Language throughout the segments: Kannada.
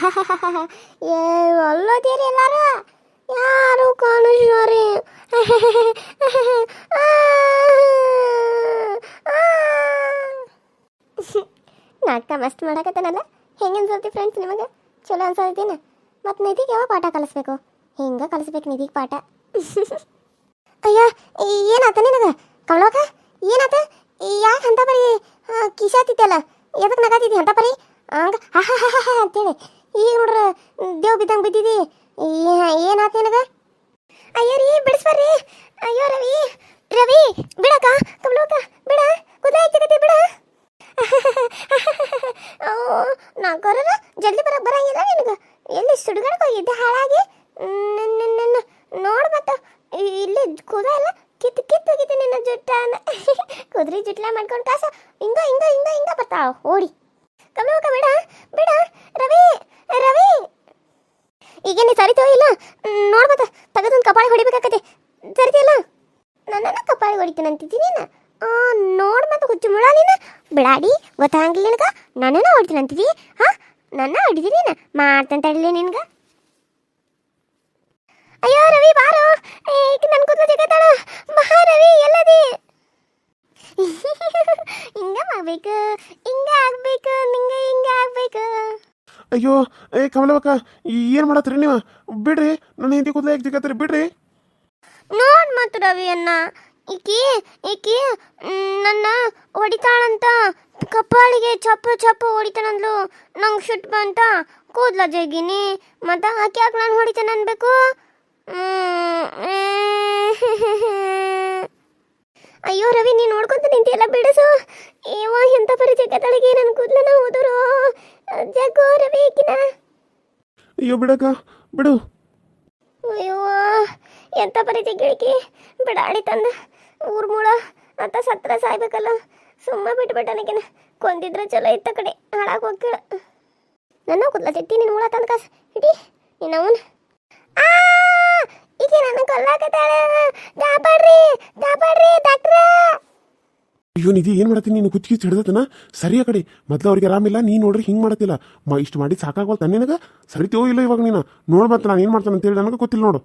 ಏ, ಒಲ್ಲೋದಿರಿ ಎಲ್ಲಾರು. ಯಾರು ಕಾಣಿಸ್ರಿ ನಾಟಕ ಮಸ್ತ್ ಮಾಡಕತ್ತನಲ್ಲ. ಹೆಂಗೆ ಅನ್ಸತಿ ಫ್ರೆಂಡ್ಸ್ ನಿಮಗೆ? ಚಲೋ ಅನ್ಸತ್ತೀನ ಮತ್ತು ನಿಧಿಗೆ ಯಾವ ಪಾಠ ಕಲಿಸ್ಬೇಕು? ಹಿಂಗೆ ಕಲಿಸ್ಬೇಕು ನಿಧಿಗೆ ಪಾಠ? ಅಯ್ಯ ಏನಾತ ನಿನಗೆ? ಕವಳೋಕ ಏನಾತ? ಯಾಕೆ ಅಂತ ಬರೀ ಕಿಶಾತಿತ್ತಲ್ಲ ಎದಕ್ಕೆ ನಗಾತಿದ್ದಿ ಅಂತ ಬರೀ? ಹಂಗೆ ಅಂತೇಳಿ. ಈಗ ನೋಡ್ರ, ದೇವ್ ಬಿದ್ದಂಗೆ ಬಿದ್ದಿದಿ. ಏನಾತ ನಿನಗ? ಅಯ್ಯೋ ರೀ ಬಿಡಿಸ್ಬರ್ರಿ ಅಯ್ಯೋ ರವಿ ರವಿ ಬಿಡಕ ಕಮಲೋಕ ಬಿಡ. ಕುದಾಯ್ತಿಗತಿ ಬಿಡ. ನಾ ಕರೋರ ಜಲ್ದಿ ಬರಕ್ ಬರಂಗಿಲ್ಲ ನಿನಗ? ಎಲ್ಲಿ ಸುಡಗಡ ಹೋಗಿದ್ದೆ ಹಾಳಾಗಿ? ನನ್ನ ನೋಡ್ ಮತ್ತ. ಇಲ್ಲಿ ಕುದ ಎಲ್ಲ ಕಿತ್ತು ಕಿತ್ತು ಹೋಗಿದ್ದೆ ನಿನ್ನ ಜುಟ್ಟ ಕುದ್ರಿ ಜುಟ್ಲ ಮಾಡ್ಕೊಂಡು ಕಾಸ ಹಿಂಗ ಹಿಂಗ ಹಿಂಗ ಹಿಂಗ ಬರ್ತಾವ ಓಡಿ. ಕಮಲೋಕ ಬಿಡ ಬಿಡ. ರವಿ ರವಿ! ಈಗ ನೀ ಸರಿತೋ ಇಲ್ಲ? ನೋಡ್ಬೋದ ತಗದೊಂದು ಕಪಾಳಿ ಹೊಡಿಬೇಕಾಕತಿ. ಸರಿತಿಲ್ಲ ನನ್ನ ಕಪಾಳಿ ಹೊಡಿತೀನಿ ಅಂತಿದ್ದೀನಿ ನೀನು ನೋಡ್ ಮತ್ತೆ ಹುಚ್ಚು ಮುಳ ನೀನು. ಬಿಡಾಡಿ ಗೊತ್ತಾಗಿಲ್ಲ ನಿನಗ? ನನ್ನನ್ನ ಹೊಡಿತೀನಿ ಅಂತಿದಿ ಹಾ? ನನ್ನ ಹೊಡಿತೀನಿ ನೀನು? ಮಾಡ್ತಂತ ಹೇಳಿ ನಿನ್ಗ? ಅಯ್ಯೋ, ರವಿ, ಬಾರೋ. ಏಕೆ ನನ್ ಕೂದಲು ಜಗತ್ತಾಳ ಬಾ ರವಿ, ಎಲ್ಲದಿ? ಹಿಂಗ ಮಾಡ್ಬೇಕು, ಹಿಂಗ ಆಗ್ಬೇಕು, ನಿಂಗ ಹಿಂಗ ಆಗ್ಬೇಕು. ಅಯ್ಯೋ, ಏ ಕಮಲವಕ್ಕ ಏನು ಮಾಡತ್ರಿ ನೀವು? ಬಿಡ್ರಿ, ನನ್ನ ಹಿಂದಿ ಕೂದಲ ಯಾಕೆ ಜಿಗತ್ರಿ ಬಿಡ್ರಿ. ನೋಡ್ ಮತ್ತು ರವಿಯನ್ನ ಈಕಿ ಈಕಿ ನನ್ನ ಹೊಡಿತಾಳಂತ. ಕಪ್ಪಾಳಿಗೆ ಚಪ್ಪು ಚಪ್ಪು ಹೊಡಿತಾನಂದ್ಲು. ನಂಗೆ ಶುಟ್ ಬಂತ. ಕೂದ್ಲ ಜಗಿನಿ ಮತ್ತ ಆಕೆ ಯಾಕೆ ನಾನು ಹೊಡಿತಾನೆ ಅನ್ಬೇಕು? ಅಯ್ಯೋ ರವಿ ನೀನು ನೋಡ್ಕೊಂತ ನಿಂತಿಯಲ್ಲ ಬಿಡಸು. ಏವ ಎಂತ ಪರಿಚಯ ತಳಗೆ ನನ್ನ ಕೂದಲನ ಹೋದರು ಜಗೋ ರವಿ ಕಿನ ಅಯ್ಯೋ ಬಿಡಕ ಬಿಡು. ಅಯ್ಯೋ ಎಂತ ಪರಿಚಯ ಗಿಳಿಕಿ ಬಿಡಾಡಿ ತಂದ. ಊರ್ ಮೂಳ ಅತ್ತ ಸತ್ರ ಸಾಯ್ಬೇಕಲ್ಲ. ಸುಮ್ಮ ಬಿಟ್ಬಿಟ್ಟ ನನಗೇನ ಕೊಂದಿದ್ರೆ ಚಲೋ ಇತ್ತ ಕಡೆ. ಹಾಳಾಗಿ ಹೋಗ್ಕೇಳ. ನನ್ನ ಕೂದಲ ತಿಟ್ಟಿ ನಿನ್ನ ಮೂಳ ತಂದ ಕಾಸು ಇಡಿ ನಿನ್ನ ಅವನ್ ಆ! ಈಗ ನನ್ನ ಕೊಲ್ಲಾಕತ್ತಾಳ. ಕಾಪಾಡ್ರಿ ಕಾಪಾಡ್ರಿ ಡಾಕ್ಟ್ರ ಅಯ್ಯೋ ನಿಧಿ ಏನು ಮಾಡತ್ತೀನಿ ನೀನು? ಕುಚ್ಕಿ ಹಿಡ್ದತನ ಸರಿ ಆ ಕಡೆ. ಮೊದ್ಲು ಅವ್ರಿಗೆ ಆರಾಮಿಲ್ಲ ನೀ ನೋಡ್ರಿ ಹಿಂಗೆ ಮಾಡತ್ತಿಲ್ಲ. ಮ ಇಷ್ಟು ಮಾಡಿ ಸಾಕಾಗೋಲ್ತ ನಿನಗೆ? ಸರಿತೀವೋ ಇಲ್ಲ ಇವಾಗ ನೀನು? ನೋಡ್ ಮತ್ತೆ ನಾನು ಏನು ಮಾಡ್ತಾನೆ ಅಂತೇಳಿ ನನಗೆ ಗೊತ್ತಿಲ್ಲ ನೋಡು.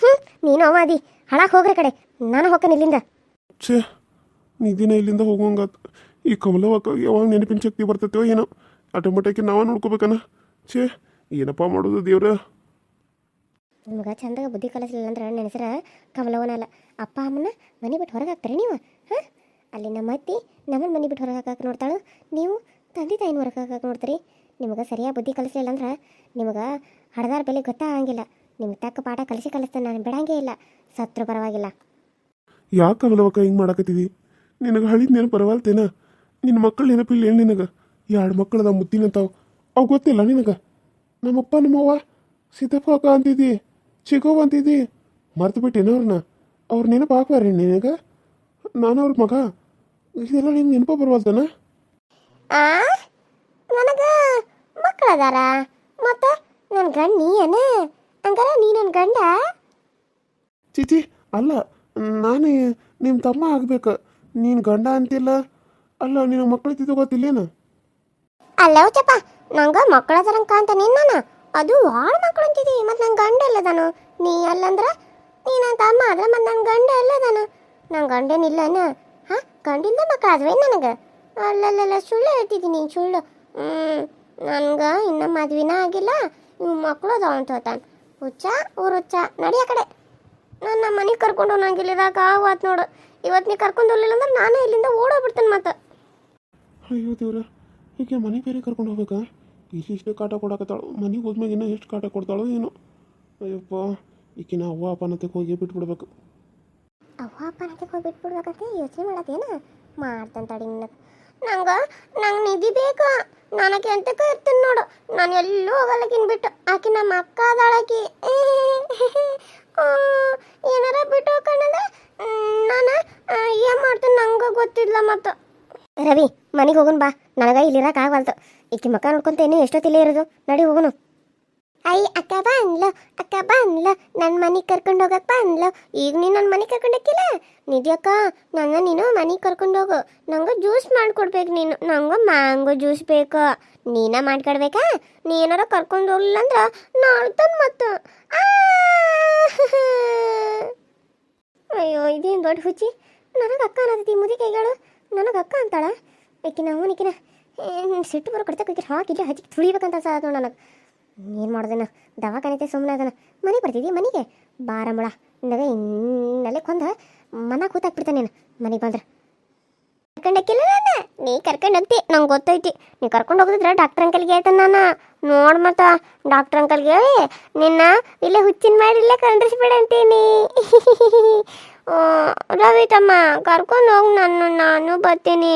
ಹ್ಞೂ ನೀನು ಅವಾದಿ ಹಣ ಹೋಗ್ರಿ ಕಡೆ. ನಾನು ಹೋಗ್ತೇನೆ ಇಲ್ಲಿಂದ. ಛೇ ನಿಧಿನ ಇಲ್ಲಿಂದ ಹೋಗುವಂಗ ಈ ಕಮಲವಕ್ಕ ಯಾವಾಗ ನೆನಪಿನ ಶಕ್ತಿ ಬರ್ತೈತೋ ಏನೋ. ಆಟೋಮೆಟಿಕ್ ನಾವ ನೋಡ್ಕೋಬೇಕನ. ಛೇ ಏನಪ್ಪ ಮಾಡೋದು ದೇವ್ರ? ನಿಮ್ಗೆ ಚಂದಾಗ ಬುದ್ಧಿ ಕಲಿಸಲಿಲ್ಲ ಅಂದ್ರೆ ನನ್ನ ಹೆಸರು ಕಮಲವನಲ್ಲ ಅಪ್ಪ, ಅಮ್ಮನ ಮನೆ ಬಿಟ್ಟು ಹೊರಗೆ ಹಾಕ್ತಾರೆ ನೀವು? ಹಾಂ? ಅಲ್ಲಿ ನಮ್ಮ ಅತ್ತಿ ನಮ್ಮನ ಮನೆ ಬಿಟ್ಟು ಹೊರಗೆ ಹಾಕಕ್ಕೆ ನೋಡ್ತಾಳು. ನೀವು ತಂದೆ ತಾಯಿನ ಹೊರಗೆ ಹಾಕಕ್ಕೆ ನೋಡ್ತೀರಿ. ನಿಮಗೆ ಸರಿಯಾಗಿ ಬುದ್ಧಿ ಕಲಿಸಲಿಲ್ಲ ಅಂದ್ರೆ ನಿಮಗೆ ಹಡದಾರ ಬೆಲೆ ಗೊತ್ತಾಗಂಗಿಲ್ಲ ನಿಮ್ಗೆ ತಕ್ಕ ಪಾಠ ಕಲಿಸಿ ಕಲಿಸ್ತಾನೆ ನಾನು, ಬಿಡಂಗೇ ಇಲ್ಲ. ಸತ್ರು ಪರವಾಗಿಲ್ಲ. ಯಾಕೆ ಕಮಲವಕ್ಕ ಹಿಂಗೆ ಮಾಡಕತ್ತಿದಿ ನಿನಗೆ ಹಳಿದ ನೆನಪು ಬರವಲ್ತೇನ ನಿನ್ನ ಮಕ್ಕಳು ನೆನಪಿಲ್ಲ ಏನು ನಿನಗೆ? ಎರಡು ಮಕ್ಕಳದ ಮುದ್ದಿನಂತಾವ ಅವು ಗೊತ್ತಿಲ್ಲ ನಿನಗೆ? ನಮ್ಮಪ್ಪ, ನಮ್ಮವ್ವ, ಸಿದ್ದಪ್ಪ, ಅಕ್ಕ ಅಂತಿದ್ದಿ. ಚಿಗೋವ್ ಅಂತಿದ್ದಿ ಮರ್ತು ಬಿಟ್ಟೇನ ಅವ್ರನ್ನ ಅವ್ರ ನೆನಪು ಹಾಕ್ಬಾರಿ ನಿನಗೆ. ನಾನು ಅವ್ರ ಮಗ. ಇದೆಲ್ಲ ನಿಂಗೆ ನೆನಪು ಬರವಲ್ತನ? ಆ? ನನಗೆ ಮಕ್ಕಳದಾರ ಮತ್ತು ನನ್ನ ಗಂಡ ನೀಯನ? ಹಂಗಾರ ನೀ ನನ್ನ ಗಂಡ? ಚಿಚಿ ಅಲ್ಲ ನಾನು ನಿಮ್ಮ ತಮ್ಮ ಆಗ್ಬೇಕು. ನೀನು ಗಂಡ ಅಂತಿಲ್ಲ. ಅಲ್ಲ ನಿನಗೆ ಮಕ್ಕಳು ಗೊತ್ತಿಲ್ಲೇನು? ಅಲ್ಲ ಚಪ್ಪ ನಂಗ ಮಕ್ಕಳ ತರಂಗ ಕಾಂತ ನಿನ್ನ ಅದು ಭಾಳ ಮಕ್ಕಳು ಅಂತಿದಿ, ಮತ್ತು ನನ್ನ ಗಂಡ ಎಲ್ಲದಾನು ನೀ ಅಲ್ಲಂದ್ರ, ನೀ ನನ್ನ ತಮ್ಮ ಆದ್ರೆ ಮತ್ತು ನನ್ನ ಗಂಡ ಎಲ್ಲದಾನು ನನ್ನ ಗಂಡೇನಿಲ್ಲನ ಹಾಂ, ಗಂಡಿಂದ ಮಕ್ಕಳು ನನಗೆ? ಅಲ್ಲಲ್ಲ ಸುಳ್ಳು ಹೇಳ್ತಿದ್ದಿ ನೀನು ಸುಳ್ಳು. ನನ್ಗೆ ಇನ್ನ ಮದ್ವಿನ ಆಗಿಲ್ಲ, ಇವು ಮಕ್ಕಳು ಅದಾವ ಅಂತ ಹೇಳ್ತಾನೆ. ಹುಚ್ಚ, ಊರು ಹುಚ್ಚ ನಡಿಯ ಕಡೆ. ನನ್ನ ಮನೆಗೆ ಕರ್ಕೊಂಡು ನಂಗಿಲ್ಲಿದಾಗ ಆವಾತ್ ನೋಡು. ಇವತ್ತು ನೀ ಕರ್ಕೊಂಡು ಹೋಗ್ಲಿಲ್ಲ ಅಂದ್ರೆ ನಾನೇ ಇಲ್ಲಿಂದ ಓಡೋಗ್ಬಿಡ್ತೇನೆ ಮತ್ತೆ. ಅಯ್ಯೋ ದೇವ್ರ ಹೀಗೆ ಮನೆ ಬೇರೆ ಕರ್ಕೊಂಡು ಹೋಗ್ಬೇಕಾ? ಇಲ್ಲಿ ಇಷ್ಟೇ ಕಾಟ ಕೊಡಕತ್ತಾಳು? ಮನೆಗೆ ಹೋದ್ಮ್ಯಾಗ ಇನ್ನೂ ಎಷ್ಟು ಕಾಟ ಕೊಡ್ತಾಳೋ ಏನೋ? ಅಯ್ಯಪ್ಪ, ಈಕಿನ ಅವ್ವ ಅಪ್ಪನತೆಗೆ ಹೋಗಿ ಬಿಟ್ಬಿಡ್ಬೇಕು. ಅವ್ವ ಅಪ್ಪನಕ್ಕೆ ಹೋಗಿ ಬಿಟ್ಬಿಡ್ಬೇಕಂತ ಯೋಚನೆ ಮಾಡತ್ತೇನ? ಮಾಡ್ತಾನೆ ತಡಿ ನಿನ್ನ. ನಂಗೆ ನಂಗೆ ನಿಧಿ ಬೇಕು. ನನಗೆ ಅಂತ ಇರ್ತೀನಿ ನೋಡು. ನಾನು ಎಲ್ಲೂ ಹೋಗಲ್ಲಕಿನ್ ಬಿಟ್ಟು ಆಕಿ ನಮ್ಮ ಅಕ್ಕ ಅದಾಳಕಿ ಏನಾರ ಬಿಟ್ಟು ಹೋಗ್ಕೊಂಡ್ರೆ ನಾನು ಏನು ಮಾಡ್ತೀನಿ ನಂಗೆ ಗೊತ್ತಿಲ್ಲ ಮತ್ತು. ರವಿ, ಮನೆಗೆ ಹೋಗೋಣ ಬಾ. ನನಗೆ ಇಲ್ಲಿ ಆಗವಲ್ತು ಈಕಿ ಮಕ್ಕ ನೋಡ್ಕೊಂತ ಇನ್ನೂ ಎಷ್ಟೊತ್ತಿಲ್ಲೇ ಇರೋದು? ನಡಿ ಹೋಗೋನು. ಐ, ಅಕ್ಕ ಬಾ ಅನ್ಲ ಅಕ್ಕ ಬಾ ಅನ್ಲ ನನ್ನ ಮನೆಗೆ ಕರ್ಕೊಂಡು ಹೋಗಕ್ ಬಾ ಅನ್ಲ ಈಗ ನೀನು ನನ್ನ ಮನೆಗೆ ಕರ್ಕೊಂಡು ಹೋಗಿಲ್ಲ ನಿಜಕ್ಕ ನನ್ನ ನೀನು ಮನೆಗೆ ಕರ್ಕೊಂಡು ಹೋಗು. ನಂಗೆ ಜ್ಯೂಸ್ ಮಾಡ್ಕೊಡ್ಬೇಕು ನೀನು. ನಂಗೆ ಮ್ಯಾಂಗೋ ಜ್ಯೂಸ್ ಬೇಕು. ನೀನ ಮಾಡ್ಕೊಡ್ಬೇಕಾ? ನೀನಾರ ಕರ್ಕೊಂಡು ಹೋಗ್ಲಿಲ್ಲ ಅಂದ್ರೆ ನಾಳ್ತಾನ ಮತ್ತು. ಅಯ್ಯೋ, ಇದೇನು ದೊಡ್ಡ ಹುಚ್ಚಿ. ನನಗೆ ಅಕ್ಕ ಅನ್ನೋದು ಮುದಿ ಕೈಗಳು. ನನಗೆ ಅಕ್ಕ ಅಂತಾಳ? ಈಕಿನ, ಅವನಿಕಿನ. ಸಿಟ್ಟು ಬರೋ ಕಡ್ತಕ್ಕೆ ಈಕಿನ ಹಾಕಿದ್ರೆ ಹಚ್ಚಿ ತುಳಿಬೇಕಂತ ಸಾಧು ನನಗೆ. ಏನು ಮಾಡೋದನ್ನ ದವಾಖಾನೆ ಸುಮ್ಮನೆ ಅದನ್ನ ಮನೆಗೆ ಬರ್ತಿದ್ದಿ ಮನೆಗೆ? ಬಾರಮ್ಮಳ ನನಗೆ ಇನ್ನಲ್ಲೇ ಕೊಂದ ಮನ ಕೂತಾಕ್ಬಿಡ್ತಾನೆ ನೀನು. ಮನೆಗೆ ಬಂದ್ರೆ. ಕರ್ಕೊಂಡಕ್ಕಿಲ್ಲ ನಾನು? ನೀ ಕರ್ಕೊಂಡು ಹೋಗ್ತಿ. ನಂಗೆ ಗೊತ್ತೈತಿ. ನೀ ಕರ್ಕೊಂಡು ಹೋಗಿದ್ರೆ ಡಾಕ್ಟರ್ ಅಂಕಲ್ಗೆ ಹೇಳ್ತಾನೆ ನಾನು. ನೋಡ್ ಮತ್ತ, ಡಾಕ್ಟರ್ ಅಂಕಲ್ಗೆ ನಿನ್ನ ಇಲ್ಲೇ ಹುಚ್ಚಿನ ಮಾಡಿ ಇಲ್ಲೇ ಕಂಡ್ರಿಸ್ಬೇಡ ಅಂತೀನಿ ರವಿ ತಮ್ಮ ಕರ್ಕೊಂಡು ಹೋಗಿ ನಾನು ನಾನು ಬರ್ತೀನಿ.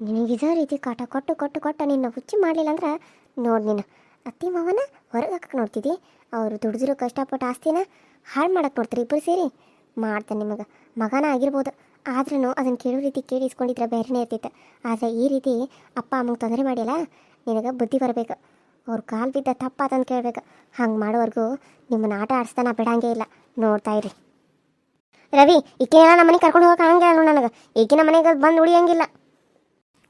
ನಿನಗೆ ಇದೇ ರೀತಿ ಕಾಟ ಕೊಟ್ಟು ಕೊಟ್ಟು ಕೊಟ್ಟು ನಿನ್ನ ಹುಚ್ಚಿ ಮಾಡಲಿಲ್ಲ ಅಂದ್ರೆ ನೋಡಿ ನೀನು. ಅತ್ತಿ ಮಾವನ ಹೊರಗೆ ಹಾಕಕ್ಕೆ ನೋಡ್ತಿದ್ದಿ? ಅವರು ದುಡಿದಿರೋ ಕಷ್ಟಪಟ್ಟು ಆಸ್ತಿನ ಹಾಳು ಮಾಡಕ್ಕೆ ನೋಡ್ತೀರಿ ಇಬ್ಬರು ಸೇರಿ. ಮಾಡ್ತಾನೆ ನಿಮಗೆ. ಮಗನ ಆಗಿರ್ಬೋದು. ಆದ್ರೂ ಅದನ್ನು ಕೇಳೋ ರೀತಿ ಕೇಳಿ ಇಸ್ಕೊಂಡಿದ್ರೆ ಬೇರೆನೇ ಇರ್ತಿತ್ತು. ಆದರೆ ಈ ರೀತಿ ಅಪ್ಪ ಅಮ್ಮಗೆ ತೊಂದರೆ ಮಾಡಿಲ್ಲ ನಿನಗೆ ಬುದ್ಧಿ ಬರಬೇಕು. ಅವ್ರ ಕಾಲು ಬಿದ್ದ ತಪ್ಪ ಅದನ್ನು ಕೇಳಬೇಕು. ಹಂಗೆ ಮಾಡೋವರೆಗೂ ನಿಮ್ಮನ್ನ ಆಟ ಆಡಿಸ್ತಾನ ಬಿಡಂಗೇ ಇಲ್ಲ. ನೋಡ್ತಾ ಇರಿ. ರವಿ ಈಕಿನೆಲ್ಲ ನಮ್ಮ ಮನೆಗೆ ಕರ್ಕೊಂಡು ಹೋಗಕ್ಕೆ ಆಗಂಗಿಲ್ಲ ನನಗೆ. ಈಕಿನ ಮನೆಗೆ ಬಂದು ಉಳಿಯಂಗಿಲ್ಲ.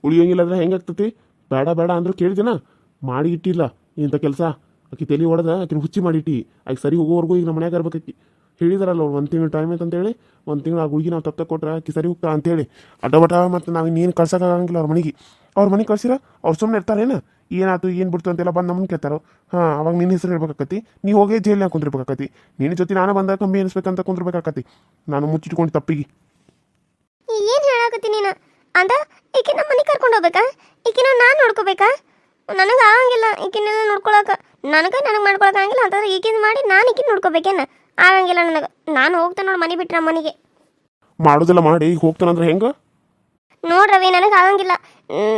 ಉಳಿಯೋಂಗಿಲ್ಲ ಅಂದ್ರೆ ಹೆಂಗಾಗ್ತತಿ ಬೇಡ ಬೇಡ ಅಂದ್ರೂ ಕೇಳಿದಿನ ಮಾಡಿ ಇಟ್ಟಿಲ್ಲ ಇಂಥ ಕೆಲಸ. ಆಕಿ ತಲೆ ಹೊಡೆದ ಆಕಿನ ಹುಚ್ಚಿ ಮಾಡಿಟ್ಟಿ ಆಕೆ ಸರಿ ಹೋಗೋವರೆಗೂ ಈಗ ನಮ್ಮ ಮನ್ಯಾಗ ಇರ್ಬೇಕಾಕಿ ಹೇಳಿದಾರಲ್ಲ ಅವ್ರು, ಒಂದು ತಿಂಗಳು ಟೈಮ್ ಐತೆ ಅಂತೇಳಿ. ಒಂದು ತಿಂಗಳು ಆ ಹುಡುಗಿ ನಾವು ತಪ್ಪ ಕೊಟ್ರೆ ಆಕಿ ಸರಿ ಹೋಗ್ತಾ ಅಂತೇಳಿ. ಅಡ್ಡಬಟ ಮತ್ತು ನಾವು ಇನ್ನೇನು ಕಳ್ಸೋಕ್ಕಾಗಂಗಿಲ್ಲ ಅವ್ರ ಮನೆಗೆ. ಅವ್ರ ಮನೆಗೆ ಕಳ್ಸಿರ, ಅವ್ರು ಸುಮ್ಮನೆ ಇರ್ತಾರೇನು? ಏನಾಯ್ತು ಏನು ಬಿಡ್ತು ಅಂತೆಲ್ಲ ಬಂದು ನಮ್ಮನ್ನು ಕೇಳ್ತಾರೋ? ಹಾಂ ಅವಾಗ ನಿನ್ನ ಹೆಸರು ಹೇಳ್ಬೇಕಾಕತಿ. ನೀ ಹೋಗೇ ಜೈಲಿನಾಗ ಕುಂದಿರ್ಬೇಕಾಕತಿ. ನಿನ್ನ ಜೊತೆ ನಾನು ಬಂದಾಗ ಕಮ್ಮಿ ಅನಿಸ್ಬೇಕಂತ ಕುಂದಿರ್ಬೇಕಾಕತಿ. ನಾನು ಮುಚ್ಚಿಟ್ಕೊಂಡು ತಪ್ಪಿಗೆ. ಏನು ಹೇಳಾಕತ್ತಿ ನೀನು? ಅಂದ ಈಕಿನ ಮನೆ ಕರ್ಕೊಂಡು ಹೋಗ್ಬೇಕಾ? ಈಕಿನ ನಾನು ನೋಡ್ಕೋಬೇಕಾ? ನನಗೆ ಆಗಂಗಿಲ್ಲ ಈಕಿನೆಲ್ಲ ನೋಡ್ಕೊಳಕ. ನನಗೆ ನನಗೆ ಮಾಡ್ಕೊಳಕ್ ಆಗಂಗಿಲ್ಲ. ಅಂತಂದ್ರೆ ಈಗಿನ ಮಾಡಿ ನಾನು ಈಕಿನ ನೋಡ್ಕೋಬೇಕೇನ? ಆಗಂಗಿಲ್ಲ ನನಗೆ. ನಾನು ಹೋಗ್ತೇನೆ ನೋಡಿ ಮನೆ ಬಿಟ್ಟರೆ ಮನೆಗೆ ಮಾಡೋದಿಲ್ಲ ಮಾಡಿ ಈಗ ಹೋಗ್ತಾನಂದ್ರೆ ಹೆಂಗೆ? ನೋಡ್ರವಿ ನನಗೆ ಆಗಂಗಿಲ್ಲ.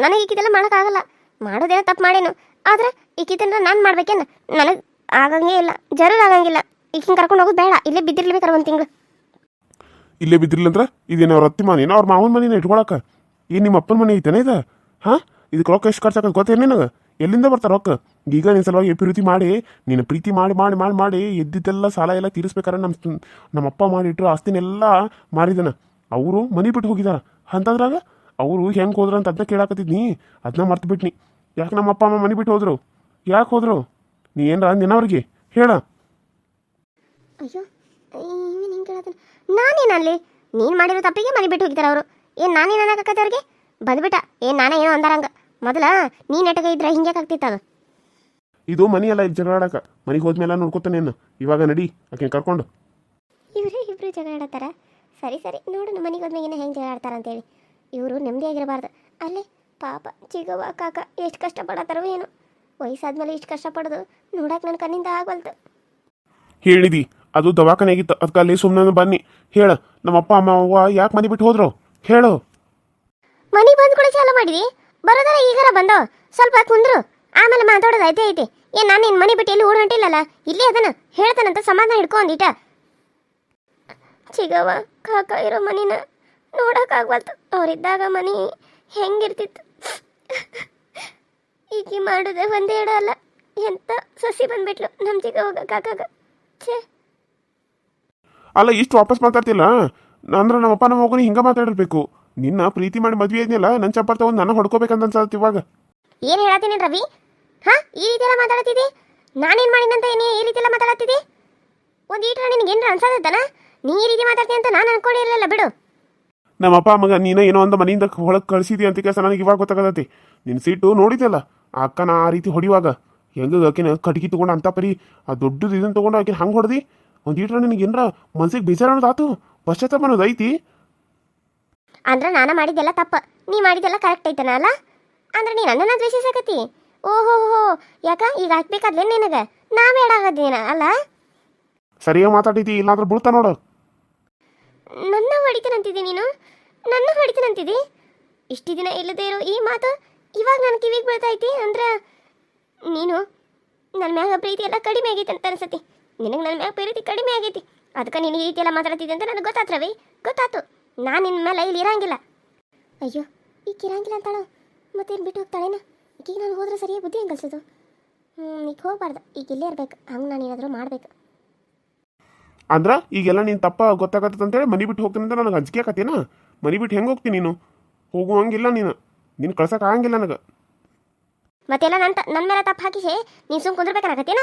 ನನಗೆ ಈಕಿದೆಲ್ಲ ಮಾಡೋಕ್ಕಾಗಲ್ಲ ಮಾಡೋದೇನೋ ತಪ್ಪು ಮಾಡೇನು. ಆದ್ರೆ ಈಕಿದನ್ನ ನಾನು ಮಾಡ್ಬೇಕೇನು? ನನಗೆ ಆಗಂಗೇ ಇಲ್ಲ. ಜರೂರ್ ಆಗಂಗಿಲ್ಲ. ಈಕಿನ ಕರ್ಕೊಂಡು ಹೋಗೋದು ಬೇಡ. ಇಲ್ಲೇ ಬಿದ್ದಿರ್ಲಿಬೇಕಾರ ಒಂದು ತಿಂಗಳು. ಇಲ್ಲೇ ಬಿದ್ದಿರ್ಲಿಲ್ಲ ಅಂದ್ರೆ ಇದೇನು ಅವ್ರ ಅತ್ತಿ ಮನೇನ ಅವ್ರ ಮಾವನ ಮನೇನ ಇಟ್ಕೊಳಕ? ಈ ನಿಮ್ಮ ಅಪ್ಪನ ಮನೆ ಐತೇನ ಇದು? ಹಾಂ? ಇದಕ್ಕೆ ರೊಕ್ಕ ಎಷ್ಟು ಖರ್ಚಾಕ ಗೊತ್ತೇನು ನಿನಗೆ? ಎಲ್ಲಿಂದ ಬರ್ತಾರ ರೊಕ್ಕ? ಈಗ ನಿನ್ನ ಸಲುವಾಗಿ ಪ್ರೀತಿ ಮಾಡಿ, ನಿನ್ನ ಪ್ರೀತಿ ಮಾಡಿ ಮಾಡಿ ಮಾಡಿ ಮಾಡಿ ಎದ್ದಿದ್ದೆಲ್ಲ ಸಾಲ ಎಲ್ಲ ತೀರಿಸ್ಬೇಕಾರೆ ನಮ್ಮ ನಮ್ಮ ಅಪ್ಪ ಮಾಡಿಟ್ರು ಆಸ್ತಿನೆಲ್ಲ ಮಾರಿದನ. ಅವರು ಮನೆ ಬಿಟ್ಟು ಹೋಗಿದಾರ. ಅಂತಂದ್ರಾಗ ಅವರು ಹೆಂಗೆ ಹೋದ್ರು ಅಂತ ಅದನ್ನ ಕೇಳಾಕತ್ತಿದ್ನಿ ಅದನ್ನ ಮರ್ತು ಬಿಟ್ನಿ ಯಾಕೆ ನಮ್ಮ ಅಪ್ಪ ಅಮ್ಮ ಮನೆ ಬಿಟ್ಟು ಹೋದ್ರು? ಯಾಕೆ ಹೋದ್ರು? ನೀ ಏನ್ರ ಅಂದಿನ ಹೇಳ. ಅಯ್ಯೋ ನಾನೇನಲ್ಲಿ ನೀನು ಮಾಡಿರೋ ತಪ್ಪಿಗೆ ಮನೆ ಬಿಟ್ಟು ಹೋಗಿದ್ದಾರೆ ಅವರು. ಏನು ನಾನೇನು ಅನ್ನಕತ್ತೆ ಅವ್ರಿಗೆ? ಬಂದ್ಬಿಟ್ಟ. ಏನ್ ನಾನೇ ಏನೋ ಅಂದಾರಂಗ. ಮೊದಲ ನೀ ನೆಟಗ ಇದ್ರೆ ಹಿಂಗೆ ಆಗ್ತಿತ್ತು ಅದು? ಇದು ಮನಿ ಅಲ್ಲ ಇಲ್ಲಿ ಜಗಳಾಡಕ ಮನೆಗೆ ಹೋದ್ಮೇಲೆ ನೋಡ್ಕೊತಾನೆ ಏನು ಇವಾಗ ನಡಿ ಆಕೆ ಕರ್ಕೊಂಡು. ಇವರೇ ಇಬ್ಬರು ಜಗಳ ಆಡತ್ತಾರ? ಸರಿ ಸರಿ. ನೋಡು ಮನೆಗೆ ಹೋದ್ಮೇಲೆ ಹೆಂಗೆ ಜಗಳ ಆಡ್ತಾರ ಅಂತೇಳಿ ಇವರು ನೆಮ್ಮದಿಯಾಗಿರಬಾರ್ದು ಅಲ್ಲಿ ಪಾಪ ಚಿಗವ್ವ ಕಾಕ ಎಷ್ಟು ಕಷ್ಟಪಡತ್ತಾರೋ ಏನು. ವಯಸ್ಸಾದ್ಮೇಲೆ ಇಷ್ಟು ಕಷ್ಟಪಡೋದು ನೋಡಕ್ಕೆ ನನ್ನ ಕಣ್ಣಿಂದ ಆಗವಲ್ತು. ಹೇಳಿದಿ ಅದು ದವಾಖಾನೆ ಆಗಿತ್ತು ಅದಕ್ಕೆ ಅಲ್ಲಿ ಸುಮ್ಮನೆ ಬನ್ನಿ. ಹೇಳ ನಮ್ಮ ಅಪ್ಪ ಅಮ್ಮ ಅವ್ವ ಯಾಕೆ ಮನೆ ಬಿಟ್ಟು ಹೋದ್ರು? ಹೇಳು. ಮನೆ ಬಂದು ಕೂಡ ಚಾಲು ಮಾಡಿದಿ? ಬರೋದಾರ ಈಗಾರ ಬಂದೋ? ಸ್ವಲ್ಪ ಕುಂದ್ರು. ಆಮೇಲೆ ಮಾತಾಡೋದು ಐತೆ ಐತೆ. ಏನ್ ನಾನು ನಿನ್ನ ಮನೆ ಬಿಟ್ಟು ಎಲ್ಲಿ ಓಡ್ ಹೊಂಟಿಲ್ಲಲ್ಲ? ಇಲ್ಲೇ ಅದನ್ನ ಹೇಳ್ತಾನಂತ ಸಮಾಧಾನ ಹಿಡ್ಕೊಂದಿಟ ಚಿಗವ ಕಾಕ ಇರೋ ಮನಿನ ನೋಡಕ್ ಅವರಿದ್ದಾಗ ಮನೆ ಹೆಂಗಿರ್ತಿತ್ತು. ಈಕಿ ಮಾಡೋದೇ ಒಂದೇ ಇಡ ಅಲ್ಲ. ಎಂತ ಸಸಿ ಬಂದ್ಬಿಟ್ಲು ನಮ್ ಹೋಗ ಕಾಕಾಗ ಛೇ. ಅಲ್ಲ ಇಷ್ಟು ವಾಪಸ್ ಮಾತಾಡ್ತಿಲ್ಲ? ಅಂದ್ರೆ ನಮ್ಮಪ್ಪ ನಮ್ಮ ಮಗನ ಹಿಂಗೆ ಮಾತಾಡಿರ್ಬೇಕು. ನಿನ್ನ ಪ್ರೀತಿ ಮಾಡಿ ಮದ್ವೆ ಆದ್ನಲ್ಲ ನನ್ನ ಚಪ್ಪರ್ ತಗೊಂಡು ನನ್ನ ಹೊಡ್ಕೋಬೇಕಂತ ಅನ್ಸತ್ತೆ ಇವಾಗ. ಏನು ಹೇಳತ್ತೀನಿ ರವಿ? ಹಾ ಈ ರೀತಿ ಎಲ್ಲ ಮಾತಾಡತ್ತಿದ್ದಿ? ನಾನೇನು ಮಾಡಿದಂತ ಏನೇ ಈ ರೀತಿ ಎಲ್ಲ ಮಾತಾಡತ್ತಿದ್ದಿ? ಒಂದ್ ಈಟ್ರ ನಿನಗೆ ಏನಾರ ಅನ್ಸತ್ತಲ್ಲ ನೀ ಈ ರೀತಿ ಮಾತಾಡ್ತೀನಿ ಅಂತ ನಾನು ಅನ್ಕೊಂಡಿರಲಿಲ್ಲ ಬಿಡು. ನಮ್ಮ ಅಪ್ಪ ಮಗ ನೀನ ಏನೋ ಒಂದು ಮನೆಯಿಂದ ಹೊಳಗೆ ಕಳಿಸಿದಿ ಅಂತ ಕೆಲಸ ನನಗೆ ಇವಾಗ ಗೊತ್ತಾಗತ್ತೆ. ನಿನ್ನ ಸೀಟು ನೋಡಿದ್ದಲ್ಲ ಆ ಅಕ್ಕನ ಆ ರೀತಿ ಹೊಡಿವಾಗ ಹೆಂಗ ಆಕಿನ ಕಟ್ಗಿ ತಗೊಂಡು ಅಂತ ಪರಿ ಆ ದೊಡ್ಡದು ಇದನ್ನ ತಗೊಂಡು ಆಕಿನ ಹಂಗೆ ಹೊಡೆದಿ? ಒಂದು ಈಟ್ರ ನಿನಗೆ ಏನರ ಮನ್ಸಿಗೆ ಬೇಜಾರು ಅನ್ನೋದಾತು ಪಶ್ಚಾತ್ತಾಪ ಅನ್ನೋದು ಐತಿ? ಅಂದ್ರೆ ನಾನು ಮಾಡಿದ್ದೆಲ್ಲ ತಪ್ಪ. ನೀ ಮಾಡಿದ್ದೆಲ್ಲ ಕರೆಕ್ಟ್ ಐತನ ಅಲ್ಲ? ಅಂದ್ರೆ ನೀ ನನ್ನನ್ನ ದ್ವೇಷಿಸಕತಿ ಓಹೋಹೋ ಯಾಕ? ಈಗ ಹಾಕ್ಬೇಕಾದ್ಲೇ ನಿನಗೆ? ನಾ ಬೇಡ ಆಗದೇನ ಅಲ್ಲ? ಸರಿಯಾಗಿ ಮಾತಾಡಿದಿ ಇಲ್ಲಾಂದ್ರೆ ಬೀಳ್ತಾ ನೋಡು. ನನ್ನ ಹೊಡಿತನಂತಿದೆ ನೀನು? ನನ್ನ ಹೊಡಿತನಂತಿದೆ ಇಷ್ಟು ದಿನ ಇಲ್ಲದೇ ಇರೋ ಈ ಮಾತು ಇವಾಗ ನನ್ನ ಕಿವಿಗೆ ಬೀಳ್ತಾ ಐತಿ ಅಂದ್ರೆ ನೀನು ನನ್ನ ಮ್ಯಾಗ ಪ್ರೀತಿ ಎಲ್ಲ ಕಡಿಮೆ ಆಗೈತೆ ಅಂತ ಅನ್ಸತಿ ನಿನಗೆ ನನ್ನ ಮ್ಯಾಗ ಪ್ರೀತಿ ಕಡಿಮೆ ಆಗೈತಿ. ಅದಕ್ಕೆ ನೀನು ಈ ರೀತಿ ಎಲ್ಲ ಮಾತಾಡ್ತಿದ್ದೆ ಅಂತ ನನಗೆ ಗೊತ್ತಾತ್ರವಿ ಗೊತ್ತಾತು. ನಾನು ನಿನ್ನ ಮೇಲೆ ಇಲ್ಲಿ ಇರಂಗಿಲ್ಲ. ಅಯ್ಯೋ, ಈಗ ಇರಂಗಿಲ್ಲ ಅಂತಾಳು? ಮತ್ತೇನು ಬಿಟ್ಟು ಹೋಗ್ತಾಳೇನ? ಈಗ ನಾನು ಹೋದ್ರೆ ಸರಿಯಾಗಿ ಬುದ್ಧಿ ಹೆಂಗೆ ಕಲ್ಸೋದು? ಹ್ಞೂ ಈಗ ಹೋಗ್ಬಾರ್ದು. ಈಗ ಇಲ್ಲೇ ಇರಬೇಕು. ಹಂಗೆ ನಾನು ಏನಾದರೂ ಮಾಡ್ಬೇಕು. ಅಂದ್ರ, ಈಗೆಲ್ಲ ನೀನು ತಪ್ಪ ಗೊತ್ತಾಗತ್ತಂತೇಳಿ ಅಂತೇಳಿ ಮನಿ ಬಿಟ್ಟು ಹೋಗ್ತೀನಿ ಅಂತ ನನಗೆ ಅಂಜಿಕೆ ಆಕತ್ತೇನ ಮನಿ ಬಿಟ್ಟು ಹೆಂಗೆ ಹೋಗ್ತೀನಿ ನೀನು? ಹೋಗುವಂಗಿಲ್ಲ ನೀನು. ನೀನು ಕಳ್ಸಕ್ಕೆ ಆಗಂಗಿಲ್ಲ ನನಗೆ. ಮತ್ತೆಲ್ಲ ನನ್ನ ನನ್ನ ಮೇಲೆ ತಪ್ಪು ಹಾಕಿ ನೀನು ಸುಮ್ ಕುಂದ್ರಬೇಕಾಗತ್ತೇನ